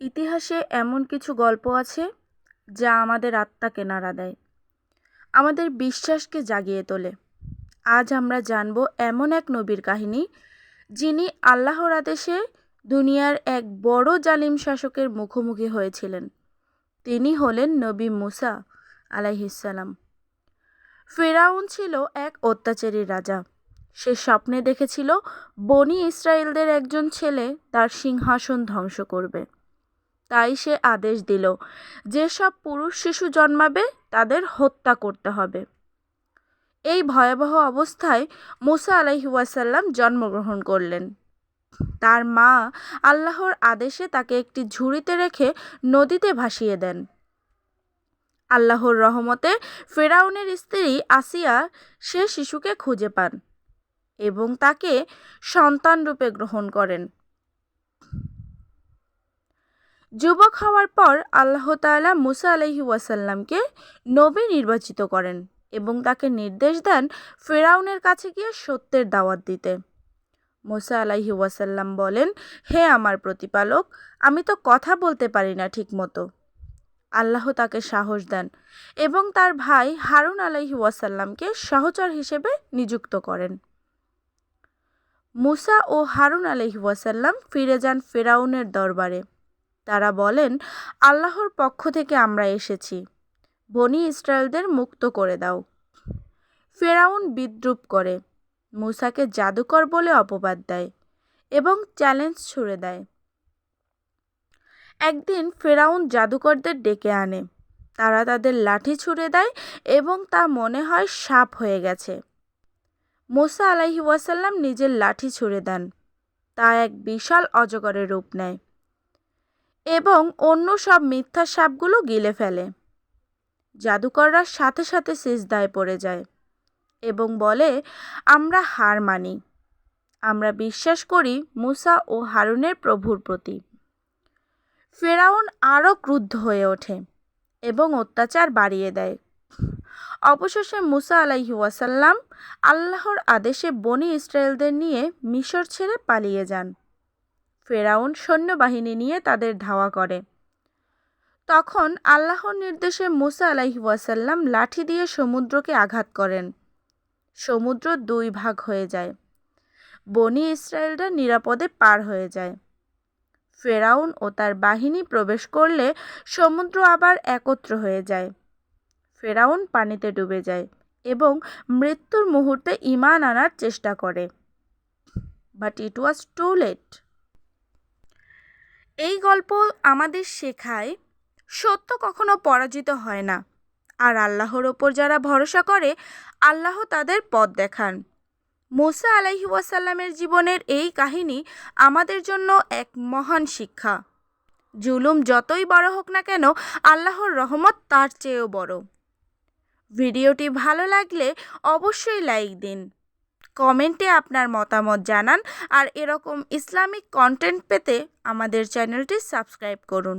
ইতিহাসে এমন কিছু গল্প আছে যা আমাদের আত্মাকে নাড়া দেয়। আমাদের বিশ্বাসকে জাগিয়ে তোলে। আজ আমরা জানব এমন এক নবীর কাহিনী যিনি আল্লাহর আদেশে দুনিয়ার এক বড় জালিম শাসকের মুখোমুখি হয়েছিলেন। তিনি হলেন নবী মুসা আলাইহিসাল্লাম ফেরাউন ছিল এক অত্যাচারী রাজা। সে স্বপ্নে দেখেছিল বনি ইসরায়েলদের একজন ছেলে তার সিংহাসন ধ্বংস করবে। তাই সে আদেশ দিল, যেসব পুরুষ শিশু জন্মাবে, তাদের হত্যা করতে হবে। এই ভয়াবহ অবস্থায় মুসা আলাইহুয়াসাল্লাম জন্মগ্রহণ করলেন। তার মা আল্লাহর আদেশে তাকে একটি ঝুড়িতে রেখে নদীতে ভাসিয়ে দেন। আল্লাহর রহমতে ফেরাউনের স্ত্রী আসিয়া সে শিশুকে খুঁজে পান এবং তাকে সন্তান রূপে গ্রহণ করেন। যুবক হওয়ার পর আল্লাহ তাআলা মুসা আলহি ওয়াসাল্লামকে নবী নির্বাচিত করেন এবং তাকে নির্দেশ দেন ফেরাউনের কাছে গিয়ে সত্যের দাওয়াত দিতে। মুসা আলাইহি ওয়াসাল্লাম বলেন, হে আমার প্রতিপালক, আমি তো কথা বলতে পারি না ঠিকমতো। আল্লাহ তাকে সাহস দেন এবং তার ভাই হারুন আলাইহি ওয়াসাল্লামকে সহচর হিসেবে নিযুক্ত করেন। মুসা ও হারুন আলহি ওয়াসাল্লাম ফিরে যান ফেরাউনের দরবারে। তারা বলেন, আল্লাহর পক্ষ থেকে আমরা এসেছি। বনি ইসরায়েলদের মুক্ত করে দাও। ফেরাউন বিদ্রুপ করে, মুসাকে জাদুকর বলে অপবাদ দেয় এবং চ্যালেঞ্জ ছুড়ে দেয়। একদিন ফেরাউন জাদুকরদের ডেকে আনে। তারা তাদের লাঠি ছুঁড়ে দেয় এবং তা মনে হয় সাপ হয়ে গেছে। মোসা আলাহি ওয়াসাল্লাম নিজের লাঠি ছুঁড়ে দেন। তা এক বিশাল অজগরের রূপ নেয়। এবং অন্য সব মিথ্যা সাপগুলো গিলে ফেলে। জাদুকররা সাথে সাথে সিজদায় পড়ে যায় এবং বলে, আমরা হার মানি। আমরা বিশ্বাস করি মুসা ও হারুনের প্রভুর প্রতি। ফেরাউন আরও ক্রুদ্ধ হয়ে ওঠে এবং অত্যাচার বাড়িয়ে দেয়। অবশেষে মুসা আলাইহি ওয়াসাল্লাম আল্লাহর আদেশে বনি ইসরায়েলদের নিয়ে মিশর ছেড়ে পালিয়ে যান। ফেরাউন সৈন্যবাহিনী নিয়ে তাদের ধাওয়া করে। তখন আল্লাহর নির্দেশে মুসা আলাইহি ওয়াসাল্লাম লাঠি দিয়ে সমুদ্রকে আঘাত করেন। সমুদ্র দুই ভাগ হয়ে যায়। বনি ইসরায়েলরা নিরাপদে পার হয়ে যায়। ফেরাউন ও তার বাহিনী প্রবেশ করলে সমুদ্র আবার একত্র হয়ে যায়। ফেরাউন পানিতে ডুবে যায় এবং মৃত্যুর মুহূর্তে ইমান আনার চেষ্টা করে। But it was too late এই গল্প আমাদের শেখায়, সত্য কখনো পরাজিত হয় না। আর আল্লাহর ওপর যারা ভরসা করে, আল্লাহ তাদের পথ দেখান। মোসা আলাইহি ওয়াসাল্লামের জীবনের এই কাহিনী আমাদের জন্য এক মহান শিক্ষা। জুলুম যতই বড় হোক না কেন, আল্লাহর রহমত তার চেয়েও বড়। ভিডিওটি ভালো লাগলে অবশ্যই লাইক দিন। কমেন্টে আপনার মতামত জানান আর এরকম ইসলামিক কন্টেন্ট পেতে আমাদের চ্যানেলটি সাবস্ক্রাইব করুন।